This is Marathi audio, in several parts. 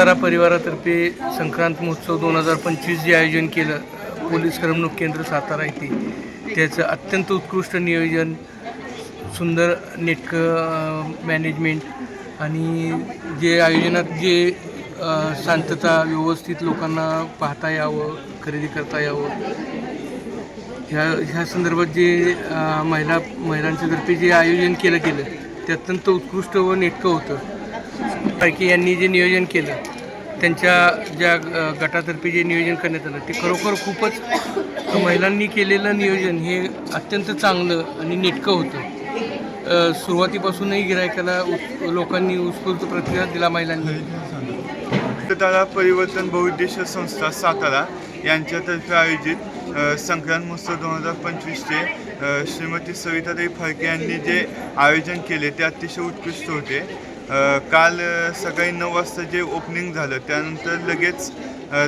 सातारा परिवारातर्फे संक्रांत महोत्सव दोन हजार पंचवीस जे आयोजन केलं पोलीस करमणूक केंद्र सातारा येथे त्याचं अत्यंत उत्कृष्ट नियोजन सुंदर नेटकं मॅनेजमेंट आणि जे आयोजनात जे शांतता व्यवस्थित लोकांना पाहता यावं खरेदी करता यावं ह्या ह्या संदर्भात जे महिला महिलांच्यातर्फे जे आयोजन केलं गेलं ते अत्यंत उत्कृष्ट व नेटकं होतं. पैकी यांनी जे नियोजन केलं त्यांच्या ज्या गटातर्फे जे नियोजन करण्यात आलं ते खरोखर खूपच महिलांनी केलेलं नियोजन हे अत्यंत चांगलं आणि नेटकं होतं. सुरुवातीपासूनही गिरायकाला लोकांनी उत्स्फूर्त प्रतिसाद दिला महिलांनी. रक्तदारा परिवर्तन बहुउद्देशीय संस्था सातारा यांच्यातर्फे आयोजित संक्रांत महोत्सव दोन हजार पंचवीसचे श्रीमती सविताताई फाळके यांनी जे आयोजन केले ते अतिशय उत्कृष्ट होते. काल सकाळी नऊ वाजता जे ओपनिंग झालं त्यानंतर लगेच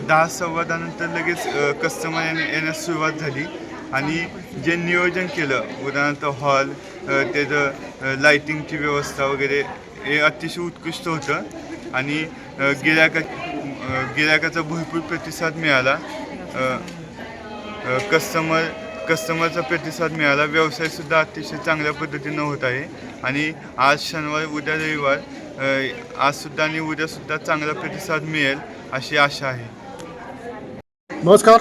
दहा सव्वा दहानंतर लगेच कस्टमर येण्यास सुरुवात झाली. आणि जे नियोजन केलं उदाहरणार्थ हॉल त्याचं लाईटिंगची व्यवस्था वगैरे हे अतिशय उत्कृष्ट होतं. आणि अ, गिरायका गिरायकाचा भरपूर प्रतिसाद मिळाला. कस्टमर कस्टमरचा प्रतिसाद मिळाला. व्यवसायसुद्धा अतिशय चांगल्या पद्धतीनं होत आहे. आणि आज शनिवार उद्या रविवार आजसुद्धा आणि उद्यासुद्धा चांगला प्रतिसाद मिळेल अशी आशा आहे. नमस्कार.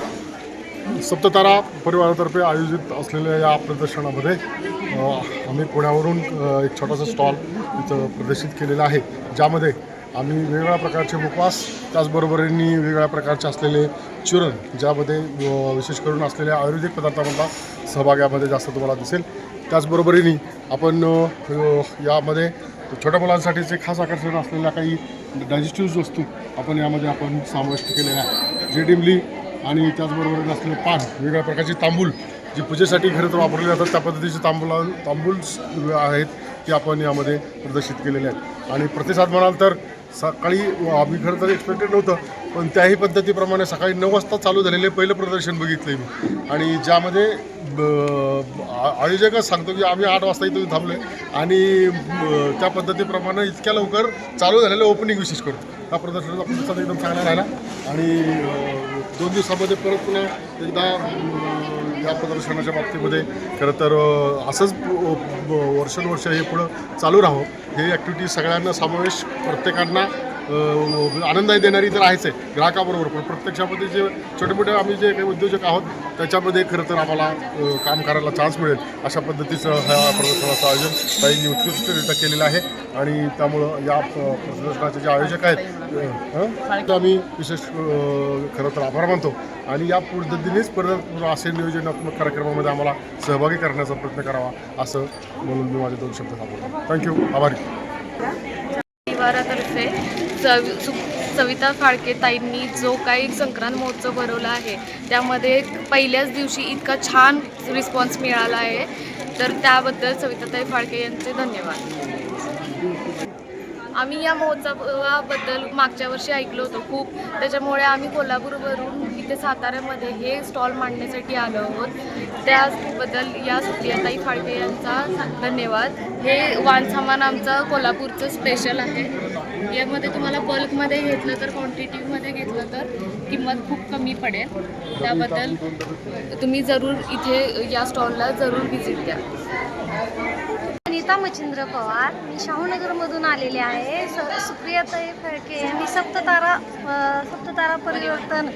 सप्ततारा परिवारातर्फे आयोजित असलेल्या या प्रदर्शनामध्ये आम्ही पुण्यावरून एक छोटासा स्टॉल इथं प्रदर्शित केलेला आहे ज्यामध्ये आम्ही वेगवेगळ्या प्रकारचे उपवास त्याचबरोबरीने वेगवेगळ्या प्रकारचे असलेले चूरण ज्यामध्ये विशेष करून असलेल्या आयुर्वेदिक पदार्थामधला सहभाग यामध्ये जास्त तुम्हाला दिसेल. त्याचबरोबरीने आपण यामध्ये छोट्या मुलांसाठीचे खास आकर्षण असलेल्या काही डायजेस्टिव्ह वस्तू आपण यामध्ये आपण समाविष्ट केलेल्या आहे जे डिमली आणि त्याचबरोबर असलेले पान वेगवेगळ्या प्रकारचे तांबूल जे पूजेसाठी खरं तर वापरले जातात त्या पद्धतीचे तांबूल तांबूल आहेत ते आपण यामध्ये प्रदर्शित केलेले आहेत. आणि प्रतिसाद म्हणाल तर सकाळी आम्ही खरं तर एक्सपेक्टेड नव्हतं पण त्याही पद्धतीप्रमाणे सकाळी नऊ वाजता चालू झालेले पहिलं प्रदर्शन बघितलं मी. आणि ज्यामध्ये ब- आयोजकच सांगतो की आम्ही आठ वाजता इथं थांबलो आणि त्या पद्धतीप्रमाणे इतक्या लवकर चालू झालेलं ओपनिंग विशेष करतो हा प्रदर्शनाचा प्रतिसाद एकदम चांगला राहिला. आणि दोन दिवसामध्ये परत पुन्हा एकदा या प्रदर्शनाच्या बाबतीमध्ये खरं तर असंच ब- वर्षानुवर्ष हे पुढं चालू राहावं. हे ॲक्टिव्हिटी सगळ्यांना समावेश प्रत्येकांना आनंददायी देणारी तर आहेच आहे ग्राहकाबरोबर. पण प्रत्यक्षामध्ये जे छोटे मोठे आम्ही जे काही उद्योजक आहोत त्याच्यामध्ये खरं तर आम्हाला काम करायला चान्स मिळेल. अशा पद्धतीचं ह्या प्रदर्शनाचं आयोजन ताईंनी उत्कृष्टरित्या केलेलं आहे. आणि त्यामुळं या प- प्रदर्शनाचे जे आयोजक आहेत हं, आम्ही विशेष खरं तर आभार मानतो. आणि या पद्धतीनेच परत असे नियोजनात्मक कार्यक्रमामध्ये आम्हाला सहभागी करण्याचा प्रयत्न करावा असं म्हणून मी माझे दोन शब्द सांगतो. थँक्यू आभारी. परिवारातर्फे चव सु सविता फाळके ताईंनी जो काही संक्रांत महोत्सव भरवला आहे त्यामध्ये पहिल्याच दिवशी इतका छान रिस्पॉन्स मिळाला आहे. तर त्याबद्दल सविताताई फाळके यांचे धन्यवाद. आम्ही या महोत्सवाबद्दल मागच्या वर्षी ऐकलो होतो खूप. त्याच्यामुळे आम्ही कोल्हापूरवरून इथे साताऱ्यामध्ये हे स्टॉल मांडण्यासाठी आलो आहोत. त्याबद्दल या सुप्रियाताई फाळके यांचा धन्यवाद. हे वानसामान आमचं कोल्हापूरचं स्पेशल आहे. यामध्ये तुम्हाला बल्कमध्ये घेतलं तर क्वांटिटीमध्ये घेतलं तर किंमत खूप कमी पडेल. त्याबद्दल तुम्ही जरूर इथे या स्टॉलला जरूर व्हिजिट द्या. अनिता मच्छिंद्र पवार मी शाहूनगरमधून आलेले आहे. स सुप्रियाताई फडके यांनी सप्ततारा सप्ततारा परिवर्तन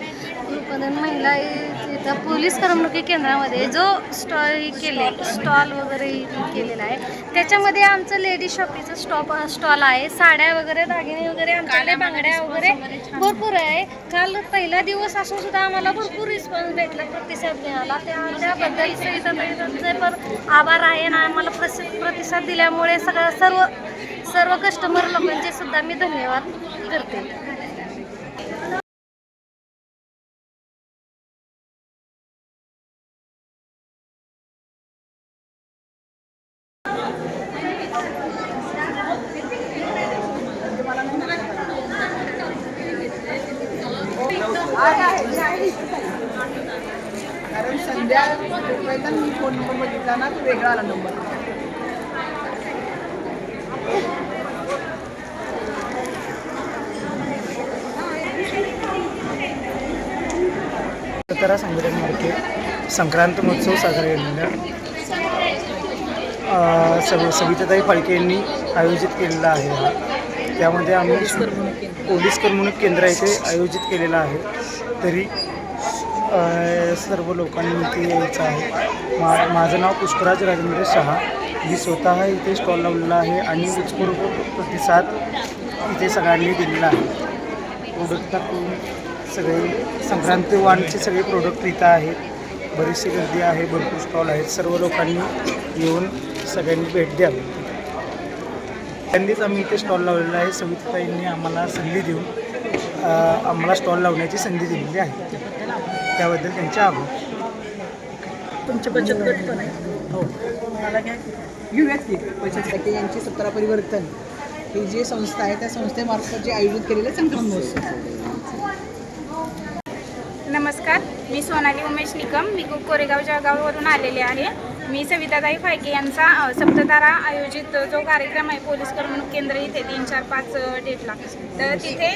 उत्पादन महिला इथं पोलीस करमणुकी केंद्रामध्ये जो स्टॉल केले स्टॉल वगैरे केलेला आहे त्याच्यामध्ये आमचं लेडीज शॉपीचं स्टॉप स्टॉल आहे. साड्या वगैरे दागिने वगैरे आमच्याकडे बांगड्या वगैरे भरपूर आहे. काल पहिला दिवस असून सुद्धा आम्हाला भरपूर रिस्पॉन्स भेटला प्रतिसाद मिळाला. त्या त्याबद्दल पण आभार आहे आणि आम्हाला प्रसि प्रतिसाद दिल्यामुळे सगळं सर्व सर्व कस्टमर लोकांचे सुद्धा मी धन्यवाद करते येताना मी फोन नंबर बघितला ना तो वेगळा आला नंबर सातारा संघटन मार्केट संक्रांत महोत्सव साजरा केलेला. सवि सविताताई फाळके यांनी आयोजित केलेला आहे हा. त्यामध्ये आम्ही पोलीस करमणूक केंद्र. इथे आयोजित केलेलं आहे. तरी सर्व लोकांनी इथे यायचं आहे. मा माझं नाव पुष्कराज राजेंद्र शहा. मी स्वतः इथे स्टॉल लावलेला आहे आणि उत्स्फूर्त प्रतिसाद इथे सगळ्यांनी दिलेला आहे. प्रोडक्ट टाकून सगळे संक्रांती वाणचे सगळे प्रोडक्ट इथं आहेत. बरीचशी गर्दी आहे भरपूर स्टॉल आहेत. सर्व लोकांनी येऊन सगळ्यांनी भेट द्यावी. त्यांनीच आम्ही इथे स्टॉल लावलेला आहे. सविताताईंनी आम्हाला संधी देऊन आम्हाला स्टॉल लावण्याची संधी दिलेली आहे. त्याबद्दल त्यांचे आभार. तुमचे बचत गट पण आहे. हो. मला काय घेऊयात की बचत गट. यांची सत्तरा परिवर्तन. ही जी संस्था आहे त्या संस्थेमार्फत जे आयोजित केलेले संक्रांत महोत्सव. नमस्कार. मी सोनाली उमेश निकम. मी कोरेगाव जळगाववरून आलेले आहे. मी सविताताई फायके यांचा सप्ततारा आयोजित जो कार्यक्रम आहे पोलीस करमणूक केंद्र इथे तीन चार पाच डेटला. तर तिथे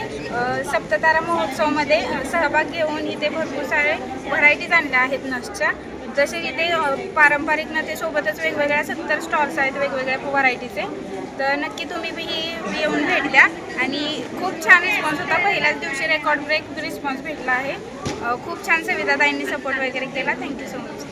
सप्ततारा महोत्सवमध्ये सहभाग घेऊन इथे भरपूर सारे व्हरायटीज आणल्या आहेत नसच्या. जसे इथे पारंपरिक नथेसोबतच वेगवेगळ्या सत्तर स्टॉल्स आहेत वेगवेगळ्या व्हरायटीचे तर नक्की तुम्ही ही येऊन भेट द्या. आणि खूप छान रिस्पॉन्स होता. पहिल्याच दिवशी रेकॉर्ड ब्रेक रिस्पॉन्स भेटला आहे. खूप छान सविताताईंनी सपोर्ट वगैरे केला. थँक्यू सो मच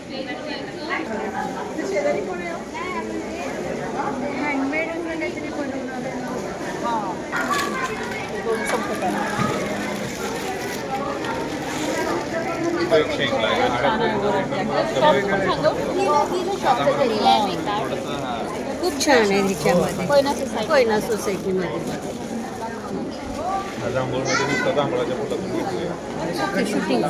खूप छान आहे ह्याच्यामध्ये. कोयना सोसायटीमध्ये. शूटिंग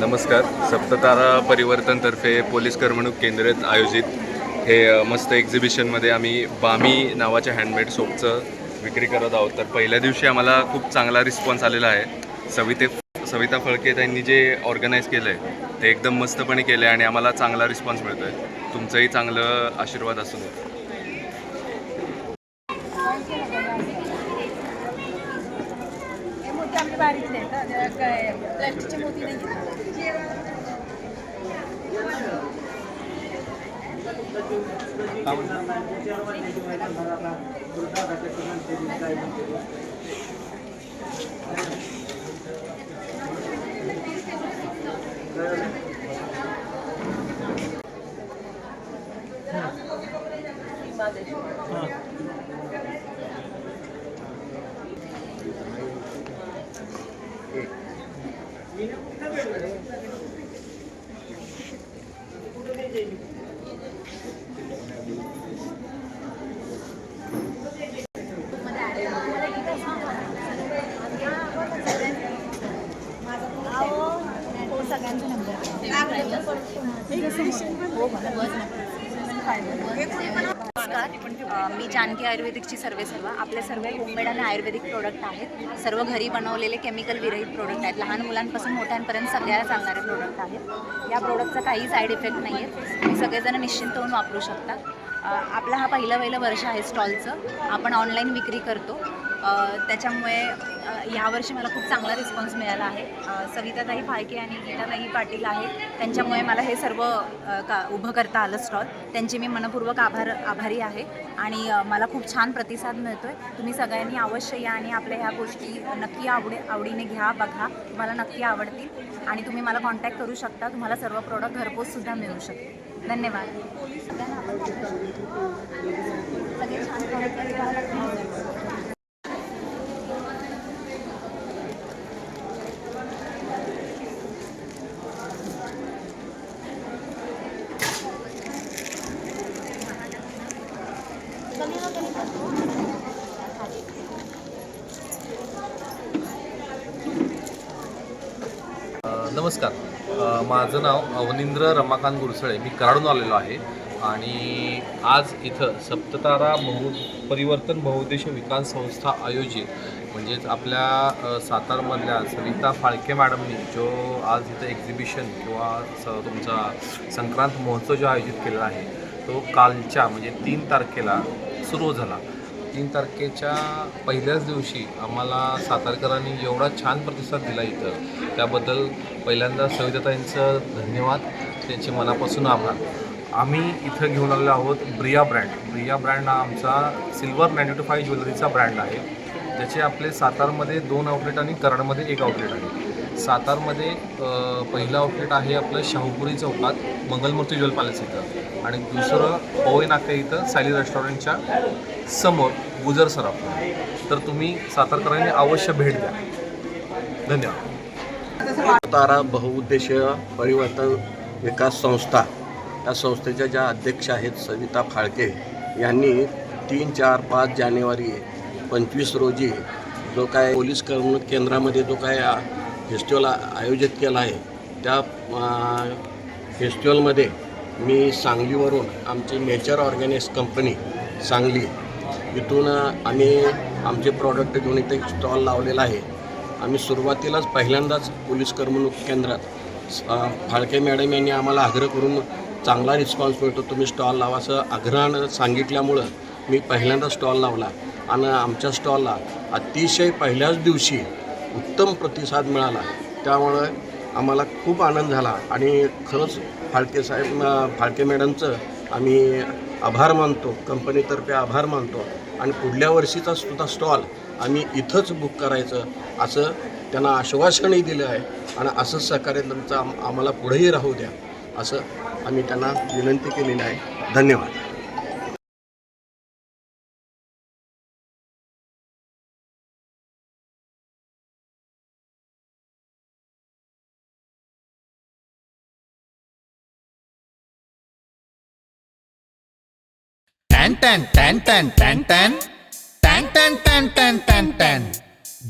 नमस्कार. सप्ततारा परिवर्तनतर्फे पोलीस करमणूक केंद्रात आयोजित हे मस्त एक्झिबिशनमध्ये आम्ही बामी नावाच्या हँडमेड सोपचं विक्री करत आहोत. तर पहिल्या दिवशी आम्हाला खूप चांगला रिस्पॉन्स आलेला आहे. सविते सविता फळके त्यांनी जे ऑर्गनाईज केलं आहे ते एकदम मस्तपणे केलं आहे आणि आम्हाला चांगला रिस्पॉन्स मिळतो आहे तुमचंही चांगलं आशीर्वाद असू दे. नमस्कार आयुर्वेदिकची सर्वे सर्व. आपल्या सर्व होममेड आणि आयुर्वेदिक प्रोडक्ट आहेत. सर्व घरी बनवलेले केमिकल विरहित प्रोडक्ट आहेत. लहान मुलांपासून मोठ्यांपर्यंत सगळ्याला चालणारे प्रोडक्ट आहेत. या प्रोडक्टचा काही साईड इफेक्ट नाही आहेत. तुम्ही सगळेजण निश्चिंत होऊन वापरू शकता. आपला हा पहिलं पहिलं वर्ष आहे स्टॉलचं आपण ऑनलाईन विक्री करतो. त्याच्यामुळे यावर्षी मला खूप चांगला रिस्पॉन्स मिळाला आहे. सविताताई फाळके आणि गीताताई पाटील आहेत. त्यांच्यामुळे मला हे सर्व का उभं करता आलं स्टॉल त्यांचे मी मनपूर्वक आभार आभारी आहे. आणि मला खूप छान प्रतिसाद मिळतो आहे तुम्ही सगळ्यांनी अवश्य या आणि आपल्या ह्या गोष्टी नक्की आवडे आवडीने घ्या बघा. तुम्हाला नक्की आवडतील. आणि तुम्ही मला कॉन्टॅक्ट करू शकता. तुम्हाला सर्व प्रोडक्ट घरपोचसुद्धा मिळू शकते धन्यवाद. सगळ्यांना सगळे छान product आहेत. तुम्हाला नक्की आवडतील. अ, नमस्कार अ, माझं नाव अवनिंद्र रमाकांत गुरसळे. मी कराडून आलेलो आहे. आणि आज इथं सप्ततारा बहु परिवर्तन बहुउद्देशीय विकास संस्था आयोजित म्हणजेच आपल्या सातारमधल्या सविता फाळके मॅडमनी जो आज इथं एक्झिबिशन किंवा स तुमचा संक्रांत महोत्सव जो आयोजित केलेला आहे तो कालच्या म्हणजे तीन तारखेला सुरू झाला. तीन तारखेच्या पहिल्याच दिवशी आम्हाला सातारकरांनी एवढा छान प्रतिसाद दिला इथं. त्याबद्दल पहिल्यांदा सविताताईंचं धन्यवाद. त्यांचे मनापासून आभार. आम्ही इथं घेऊन आलेलो आहोत ब्रिया ब्रँड. ब्रिया ब्रँड हा आमचा सिल्वर नाईन्टी टू फाय ज्वेलरीचा ब्रँड आहे. ज्याचे आपले सातारमध्ये दोन आउटलेट आणि कराडमध्ये एक आउटलेट आहे. सातारमध्ये पहिलं आउटलेट आहे आपलं शाहूपुरी चौकात मंगलमूर्ती ज्वेल पॅलेस इथं. आणि दुसरं पवई नाका इथं सायली रेस्टॉरंटच्या समोर गुजर सराफ. तर तुम्ही सातारकरांनी अवश्य भेट द्या. धन्यवाद. तारा बहुउद्देशीय परिवर्तन विकास संस्था या संस्थेच्या ज्या अध्यक्ष आहेत सविता फाळके यांनी तीन चार पाच जानेवारी पंचवीस रोजी जो काय पोलीस करमणूक केंद्रामध्ये जो काय आ- फेस्टिवल आयोजित केला आहे त्या फेस्टिवलमध्ये मी सांगलीवरून आमची नेचर ऑर्गॅनिक्स कंपनी सांगली इथून आम्ही आमचे प्रॉडक्ट घेऊन इथे एक स्टॉल लावलेला आहे. आम्ही सुरुवातीलाच पहिल्यांदाच पोलीस करमणूक केंद्रात फाळके मॅडम यांनी आम्हाला आग्रह करून चांगला रिस्पॉन्स मिळतो तुम्ही स्टॉल लावा असं आग्रहानं सांगितल्यामुळं मी पहिल्यांदा स्टॉल लावला. आणि आमच्या स्टॉलला अतिशय पहिल्याच दिवशी उत्तम प्रतिसाद मिळाला. त्यामुळं आम्हाला खूप आनंद झाला आणि खरंच फाळके साहेब फाळके मॅडमचं आम्ही आभार मानतो कंपनीतर्फे आभार मानतो. आणि पुढल्या वर्षीचा सुद्धा स्टॉल आम्ही इथंच बुक करायचं असं त्यांना आश्वासनही दिलं आहे. आणि असंच सहकार्य तुमचं आम आम्हाला पुढेही राहू द्या असं आम्ही त्यांना विनंती केलेली आहे. धन्यवाद. टॅन टॅन टॅन टॅन टॅन टॅन. टॅन टॅन टॅन टॅन टॅन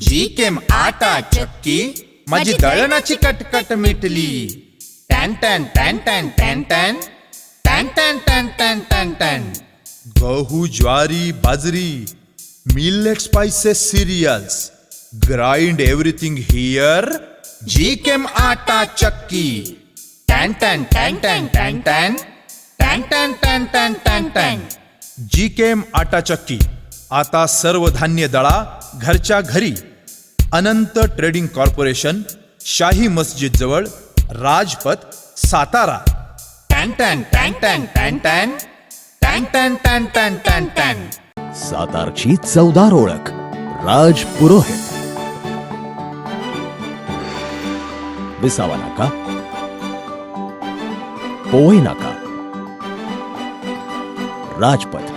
जी केम आटा चक्की माझी दळणाची कटकट मिटली टॅन टॅन टॅन टॅन टॅन टॅन टॅन टॅन टॅन टॅन टॅन टॅन गहू ज्वारी बाजरी millet spices cereals grind everything here जी केम आटा चक्की टॅन टॅन टॅन टॅन टॅन टॅन टॅन टॅन टॅन टॅन टॅन टॅन जी केम आटा चक्की आता सर्व धान्य दळा घरच्या घरी. अनंत ट्रेडिंग कॉर्पोरेशन शाही मस्जिद जवळ राजपथ सातारा. सातारची चौदार ओळख राज पुरोहित. विसावा नाका. पोवई नाका. राजपथ.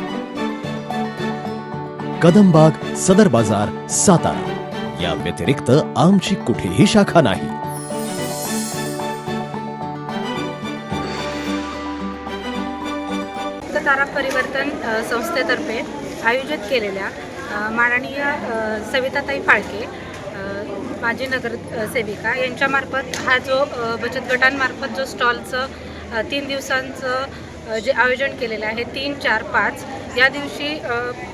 कदमबाग सदर बाजार सातारा. या व्यतिरिक्त आमची कुठेही शाखा नाही. तारा परिवर्तन संस्थेतर्फे आयोजित केलेल्या माननीय सविताताई फाळके माजी नगर सेविका यांच्यामार्फत हा जो बचत गटांमार्फत जो स्टॉलचं तीन दिवसांचं जे आयोजन केलेलं आहे तीन चार पाच या दिवशी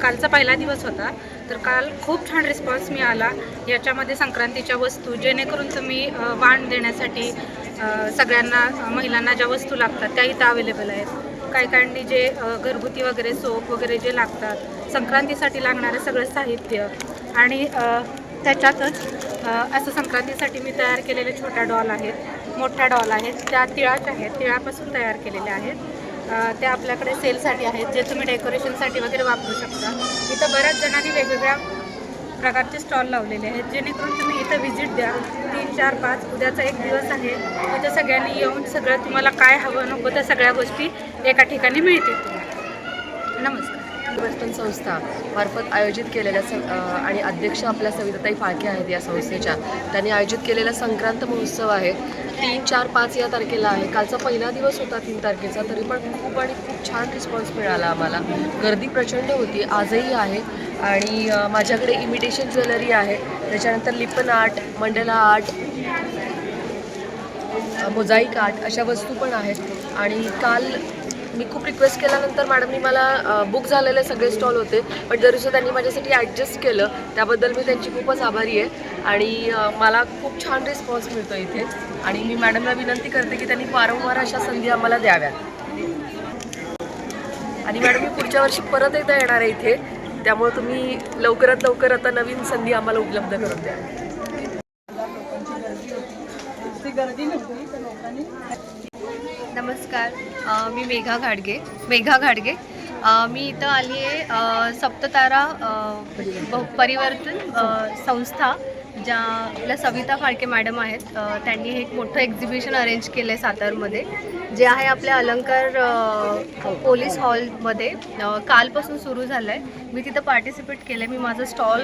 कालचा पहिला दिवस होता तर काल खूप छान रिस्पॉन्स मिळाला. याच्यामध्ये संक्रांतीच्या वस्तू जेणेकरून तुम्ही वाण देण्यासाठी सगळ्यांना महिलांना ज्या वस्तू लागतात त्या इथं अवेलेबल आहेत. काही काहींनी जे घरगुती वगैरे सोप वगैरे जे लागतात संक्रांतीसाठी लागणारं सगळं साहित्य आणि त्याच्यातच असं संक्रांतीसाठी मी तयार केलेले छोट्या डॉल आहेत मोठ्या डॉल आहेत त्या तिळाच्या आहेत तिळापासून तयार केलेल्या आहेत. त्या आपल्याकडे सेलसाठी आहेत जे तुम्ही डेकोरेशनसाठी वगैरे वापरू शकता. इथं बऱ्याच जणांनी वेगवेगळ्या प्रकारचे स्टॉल लावलेले आहेत जेणेकरून तुम्ही इथं व्हिजिट द्या. तीन चार पाच उद्याचा एक दिवस आहे. इथं सगळ्यांनी येऊन सगळं तुम्हाला काय हवं नको त्या सगळ्या गोष्टी एका ठिकाणी मिळतील तुम्हाला. नमस्कार. परिवर्तन संस्था मार्फत आयोजित केलेल्या स आणि अध्यक्ष आपल्या सविताताई फाळके आहेत या संस्थेच्या. त्यांनी आयोजित केलेला संक्रांत महोत्सव आहे. तीन चार पाच या तारखेला आहे. कालचा पहिला दिवस होता तीन तारखेचा तरी पण खूप आणि खूप छान रिस्पॉन्स मिळाला आम्हाला. गर्दी प्रचंड होती आजही आहे. आणि माझ्याकडे इमिटेशन ज्वेलरी आहे. त्याच्यानंतर Lippan art mandala art mosaic art अशा वस्तू पण आहेत. आणि काल मी खूप रिक्वेस्ट केल्यानंतर मॅडमनी मला बुक झालेले सगळे स्टॉल होते. पण जरीसुद्धा त्यांनी माझ्यासाठी ॲडजस्ट केलं त्याबद्दल मी त्यांची खूपच आभारी आहे. आणि मला खूप छान रिस्पॉन्स मिळतो इथे. आणि मी मॅडमला विनंती करते की त्यांनी वारंवार अशा संधी आम्हाला द्याव्यात. आणि मॅडम मी पुढच्या वर्षी परत एकदा येणार आहे इथे. त्यामुळे तुम्ही लवकरात लवकर आता नवीन संधी आम्हाला उपलब्ध करून द्या. गर्दी नव्हती लोकांनी नमस्कार. मी मेघा घाडगे. मेघा घाडगे. मी इथं आली आहे सप्ततारा परिवर्तन संस्था. ज्या आपल्या सविता फाळके मॅडम आहेत त्यांनी एक मोठं एक्झिबिशन अरेंज केलं आहे सातारमध्ये जे आहे आपल्या अलंकार पोलीस हॉलमध्ये कालपासून सुरू झालं आहे मी तिथं पार्टिसिपेट केलं मी माझं स्टॉल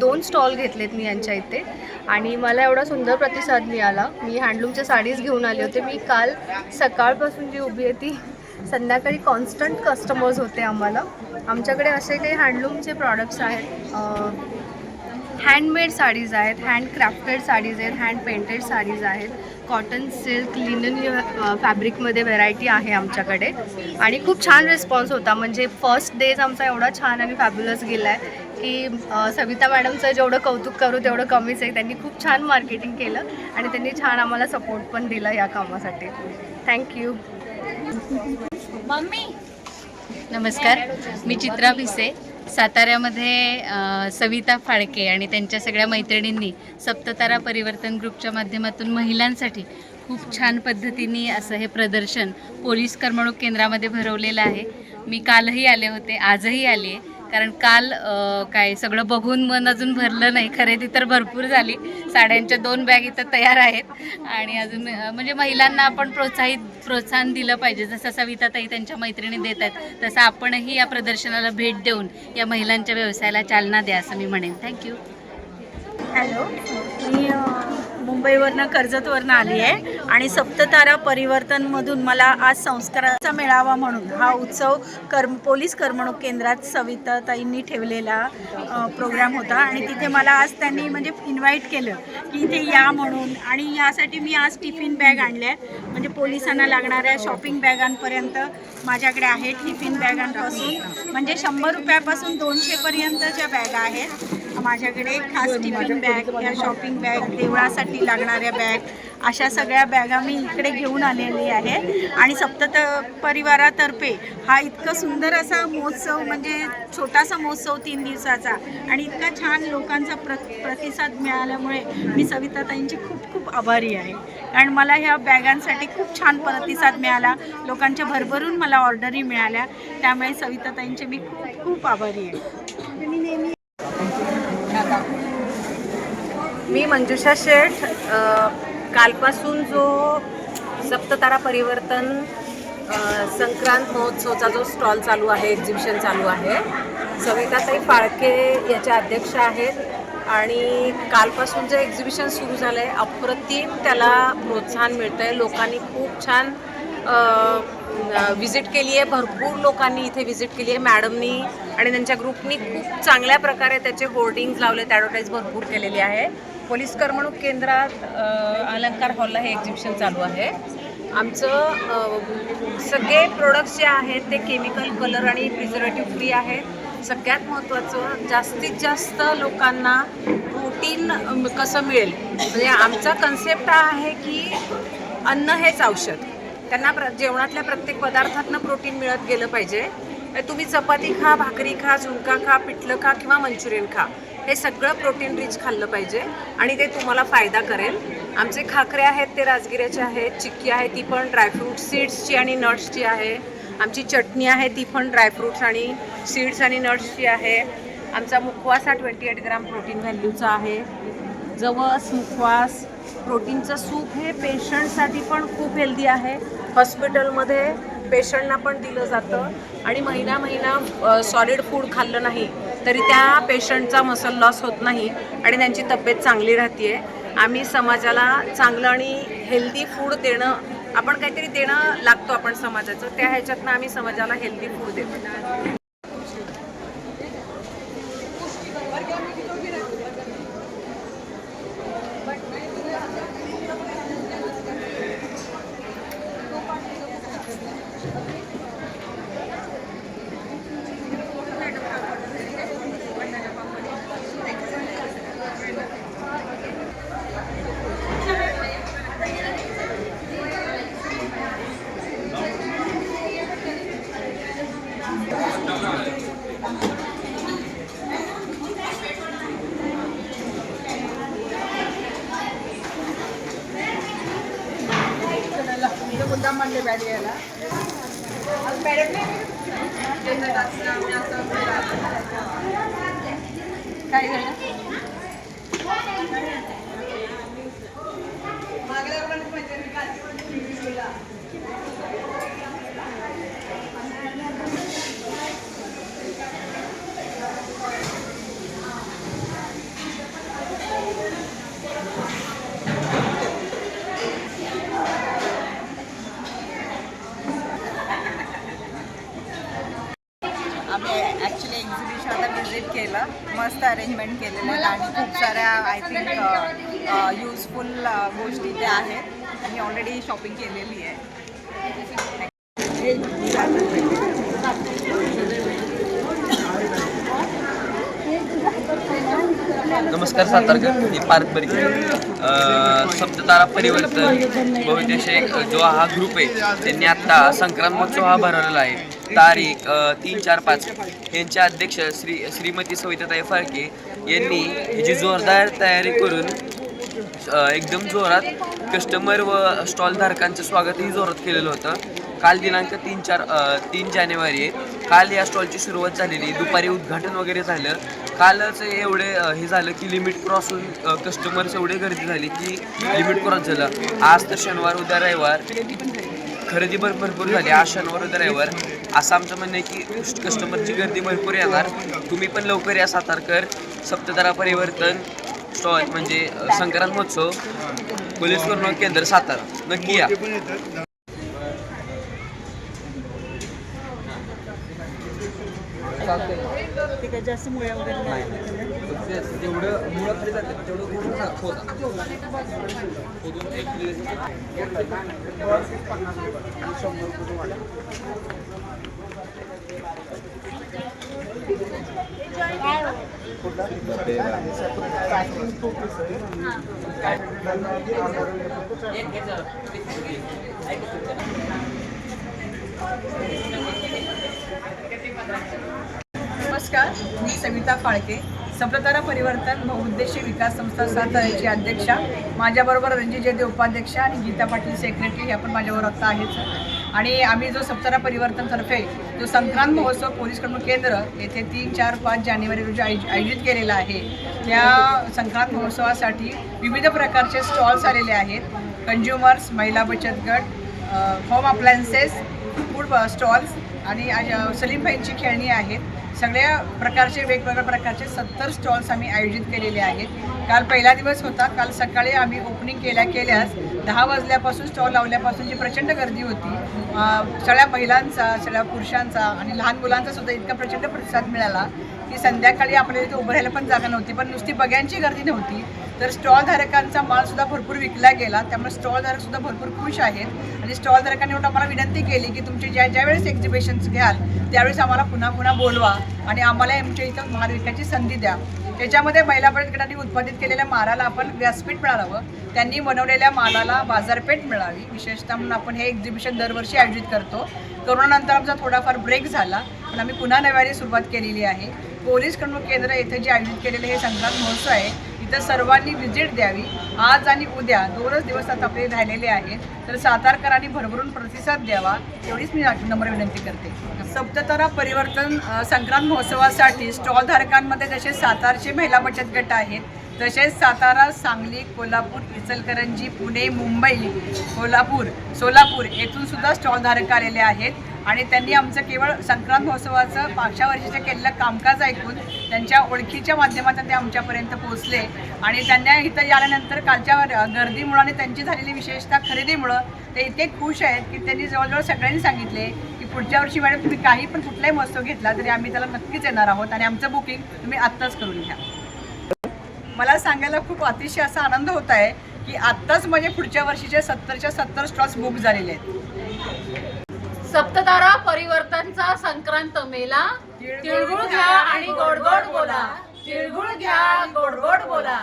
दोन स्टॉल घेतलेत मी यांच्या इथे. आणि मला एवढा सुंदर प्रतिसाद मिळाला. मी हँडलूमच्या साडीज घेऊन आले होते. मी काल सकाळपासून जी उभी आहे ती संध्याकाळी कॉन्स्टंट कस्टमर्स होते आम्हाला. आमच्याकडे असे काही हँडलूमचे प्रॉडक्ट्स आहेत. हँडमेड साडीज आहेत हँड क्राफ्टेड साडीज आहेत. हँड पेंटेड साडीज आहेत कॉटन सिल्क लिनन फॅब्रिकमध्ये व्हेरायटी आहे आमच्याकडे. आणि खूप छान रिस्पॉन्स होता. म्हणजे फर्स्ट डेज आमचा एवढा छान आणि फॅब्युलस गेला आहे की सविता मॅडमचं जेवढं कौतुक करू तेवढं कमीच आहे. त्यांनी खूप छान मार्केटिंग केलं आणि त्यांनी छान आम्हाला सपोर्ट पण दिला या कामासाठी. Thank you mummy. नमस्कार. मी चित्रा भिसे. साताऱ्यामध्ये सविता फाळके आणि त्यांच्या सगळ्या मैत्रिणींनी सप्ततारा परिवर्तन ग्रुपच्या माध्यमातून महिलांसाठी खूप छान पद्धतीने असं हे प्रदर्शन पोलीस करमणूक केंद्रामध्ये भरवलेलं आहे. मी कालही आले होते आजही आले आहे कारण काल काय सगळं बघून मन अजून भरलं नाही. खरेदी तर भरपूर झाली. साड्यांच्या दोन बॅग इथं तयार आहेत. आणि अजून म्हणजे महिलांना आपण प्रोत्साहित प्रोत्साहन दिलं पाहिजे. जसं सविताताई त्यांच्या मैत्रिणी देत आहेत तसं आपणही या प्रदर्शनाला भेट देऊन या महिलांच्या व्यवसायाला चालना द्या असं मी म्हणेन. थँक्यू हॅलो मी मुंबईवरनं कर्जतवरनं आली आहे. आणि सप्ततारा परिवर्तनमधून मला आज संस्काराचा मेळावा म्हणून हा उत्सव कर्म पोलीस करमणूक केंद्रात सविताताईंनी ठेवलेला प्रोग्राम होता. आणि तिथे मला आज त्यांनी म्हणजे इन्व्हाइट केलं की इथे या म्हणून. आणि यासाठी मी आज टिफिन बॅग आणल्या म्हणजे पोलिसांना लागणाऱ्या शॉपिंग बॅगांपर्यंत माझ्याकडे आहेत टिफिन बॅगांपासून. म्हणजे शंभर रुपयापासून दोनशेपर्यंतच्या बॅगा आहेत. माझ्याकडे खास टिफिन बॅग या शॉपिंग बॅग देवळासाठी लागणाऱ्या बॅग अशा सगळ्या बॅगा मी इकडे घेऊन आलेली आहे. आणि सप्तत परिवारातर्फे हा इतका सुंदर असा महोत्सव म्हणजे छोटासा महोत्सव तीन दिवसाचा आणि इतका छान लोकांचा प्र प्रतिसाद मिळाल्यामुळे मी सविताताईंची खूप खूप आभारी आहे. कारण मला ह्या बॅगांसाठी खूप छान प्रतिसाद मिळाला. लोकांच्या भरभरून मला ऑर्डरी मिळाल्या. त्यामुळे सविताताईंचे मी खूप खूप आभारी आहे. मी मी मंजुषा शेठ कालपासून जो सप्ततारा परिवर्तन संक्रांत महोत्सवचा जो स्टॉल चालू आहे एक्झिबिशन चालू आहे सविताताई फाळके याच्या अध्यक्ष आहेत आणि कालपासून जे एक्झिबिशन सुरू झालं आहे अप्रतिम त्याला प्रोत्साहन मिळतं आहे लोकांनी खूप छान व्हिजिट केली आहे. भरपूर लोकांनी इथे व्हिजिट केली आहे. मॅडमनी आणि त्यांच्या ग्रुपनी खूप चांगल्या प्रकारे त्याचे होर्डिंग्ज लावलेत ॲडव्हर्टाईज भरपूर केलेली आहे. पोलीस करमणूक केंद्रात अलंकार हॉलला हे एक्झिबिशन चालू आहे. आमचं सगळे प्रोडक्ट्स जे आहेत ते केमिकल कलर आणि प्रिझर्वेटिव्ह फ्री आहेत. सगळ्यात महत्त्वाचं जास्तीत जास्त लोकांना प्रोटीन कसं मिळेल? म्हणजे आमचा कन्सेप्ट आहे की अन्न हेच औषध. त्यांना प्र जेवणातल्या प्रत्येक पदार्थातनं प्रोटीन मिळत गेलं पाहिजे. तुम्ही चपाती खा भाकरी खा झुणका खा पिठलं खा किंवा मंचुरियन खा. हे सगळं प्रोटीन रिच खाल्लं पाहिजे आणि ते तुम्हाला फायदा करेल. आमचे खाकरे आहेत ते राजगिऱ्याचे आहेत चिक्की आहे ती पण ड्रायफ्रूट सीड्सची आणि नट्सची आहे. आमची चटणी आहे ती पण ड्रायफ्रूट्स आणि सीड्स आणि नट्सची आहे. आमचा मुखवास हा ट्वेंटी एट ग्राम प्रोटीन व्हॅल्यूचा आहे. जवस मुखवास प्रोटीनचं सूप हे पेशंटसाठी पण खूप हेल्दी आहे. हॉस्पिटलमध्ये पेशंटना पण दिलं जातं. आणि महिना महिना सॉलिड फूड खाल्लं नाही तरी त्या पेशंटचा मसल लॉस होत नाही आणि त्यांची तब्येत चांगली राहते आम्ही समाजाला चांगलं आणि हेल्दी फूड देणं आपण काहीतरी देणं लागतो आपण समाजाचं. त्या ह्याच्यातनं आम्ही समाजाला हेल्दी फूड देतो. काय झालं आम्ही ॲक्च्युली एक्झिबिशन आता व्हिजिट केलं मस्त अरेंजमेंट केलेलं आहे. आणि खूप साऱ्या आय थिंक युजफुल गोष्टी त्या आहेत. मी ऑलरेडी शॉपिंग केलेली आहे. नमस्कार सातारकर. मी पार्थ परिचय सप्ततारा परिवर्तन. बहुतेक जो हा ग्रुप आहे त्यांनी आत्ता संक्रांत महोत्सव हा भरवलेला आहे. तारीख तीन चार पाच. यांचे अध्यक्ष श्री श्रीमती सविताताई फाळके यांनी ह्याची जोरदार तयारी करून एकदम जोरात कस्टमर व स्टॉलधारकांचं स्वागतही जोरात केलेलं होतं. काल दिनांक तीन चार तीन जानेवारी आहे. काल या स्टॉलची सुरुवात झालेली दुपारी उद्घाटन वगैरे झालं. कालच एवढे हे झालं की लिमिट क्रॉस होऊन कस्टमर्स एवढे गर्दी झाली की लिमिट क्रॉस झालं. आज तर शनिवार उद्या रविवार. खरेदी भर भरपूर झाली. आज शनिवार उद्या रविवार. असं आमचं म्हणणं आहे की कस्टमरची गर्दी भरपूर येणार. तुम्ही पण लवकर या सातारकर. सप्ततारा परिवर्तन स्टॉल म्हणजे संक्रांत महोत्सव. पोलीस करून केंद्र सातारा. नक्की या. जास्त मुळ्या वगैरे नाही. जेवढं मुळं खाली जाते तेवढं नमस्कार मी सविता फाळके. सप्रतारा परिवर्तन बहुउद्देशीय विकास संस्था साताऱ्याची अध्यक्षा. माझ्याबरोबर रणजित जयदेव उपाध्यक्ष आणि गीता पाटील सेक्रेटरी या पण माझ्याबरोबर आता आहेच आणि आम्ही जो सप्तारा परिवर्तनतर्फे जो संक्रांत महोत्सव पोलीस क्रमांक केंद्र येथे तीन चार पाच जानेवारी रोजी आयोज आयोजित केलेला आहे त्या संक्रांत महोत्सवासाठी विविध प्रकारचे स्टॉल्स आलेले आहेत. कंझ्युमर्स महिला बचत गट होम अप्लायन्सेस फूड स्टॉल्स आणि सलीम भाईंची खेळणी आहेत. सगळ्या प्रकारचे वेगवेगळ्या प्रकारचे सत्तर स्टॉल्स आम्ही आयोजित केलेले आहेत. काल पहिला दिवस होता. काल सकाळी आम्ही ओपनिंग केल्या केल्यास दहा वाजल्यापासून स्टॉल लावल्यापासून जी प्रचंड गर्दी होती सगळ्या महिलांचा सगळ्या पुरुषांचा आणि लहान मुलांचा सुद्धा इतका प्रचंड प्रतिसाद मिळाला की संध्याकाळी आपल्याला इथे उभं राहायला पण जागा नव्हती. पण नुसती बघ्यांची गर्दी नव्हती तर स्टॉलधारकांचा मालसुद्धा भरपूर विकला गेला. त्यामुळे स्टॉलधारकसुद्धा भरपूर खुश आहेत. आणि स्टॉलधारकांनी एवढं आम्हाला विनंती केली की तुमचे ज्या ज्यावेळेस एक्झिबिशन्स घ्याल त्यावेळेस आम्हाला पुन्हा पुन्हा बोलवा आणि आम्हाला आमच्या इथं माल संधी द्या. त्याच्यामध्ये महिला बचत गटांनी उत्पादित केलेल्या मालाला आपण व्यासपीठ मिळावं त्यांनी बनवलेल्या मालाला बाजारपेठ मिळावी. विशेषतः म्हणून आपण हे एक्झिबिशन दरवर्षी आयोजित करतो. करोनानंतर आमचा थोडाफार ब्रेक झाला पण आम्ही पुन्हा नव्याने सुरुवात केलेली आहे. पोलीस करमणूक केंद्र येथे जे आयोजित केलेले हे संक्रांत महोत्सव आहे इथं सर्वांनी व्हिजिट द्यावी. आज आणि उद्या दोनच दिवस आता आपले राहिलेले आहेत. तर सातारकरांनी भरभरून प्रतिसाद द्यावा एवढीच मी नम्र विनंती करते. सप्ततारा परिवर्तन संक्रांत महोत्सवासाठी स्टॉलधारकांमध्ये जसे सातारचे महिला बचत गट आहेत तसेच सातारा सांगली कोल्हापूर इचलकरंजी पुणे मुंबई कोल्हापूर सोलापूर येथून सुद्धा स्टॉलधारक आलेले आहेत. आणि त्यांनी आमचं केवळ संक्रांत महोत्सवाचं मागच्या वर्षीचं केलेलं कामकाज ऐकून त्यांच्या ओळखीच्या माध्यमातून ते आमच्यापर्यंत पोहोचले. आणि त्यांना इथं आल्यानंतर कालच्या गर्दीमुळं आणि त्यांची झालेली विशेषतः खरेदीमुळं ते इतके खुश आहेत की त्यांनी जवळजवळ सगळ्यांनी सांगितले पुढच्या वर्षी मॅडम तुम्ही काही पण कुठलाही महोत्सव घेतला तरी आम्ही त्याला नक्कीच येणार आहोत आणि आमचं बुकिंग तुम्ही आत्ताच करून घ्या. मला सांगायला खूप अतिशय असा आनंद होत आहे की आत्ताच माझे पुढच्या वर्षीचे सत्तरच्या सत्तर स्टॉल्स बुक झालेले आहेत. सप्ततारा परिवर्तनचा संक्रांत मेला. तिळगुळ घ्या आणि गोड गोड बोला. तिळगुळ घ्या गोड गोड बोला.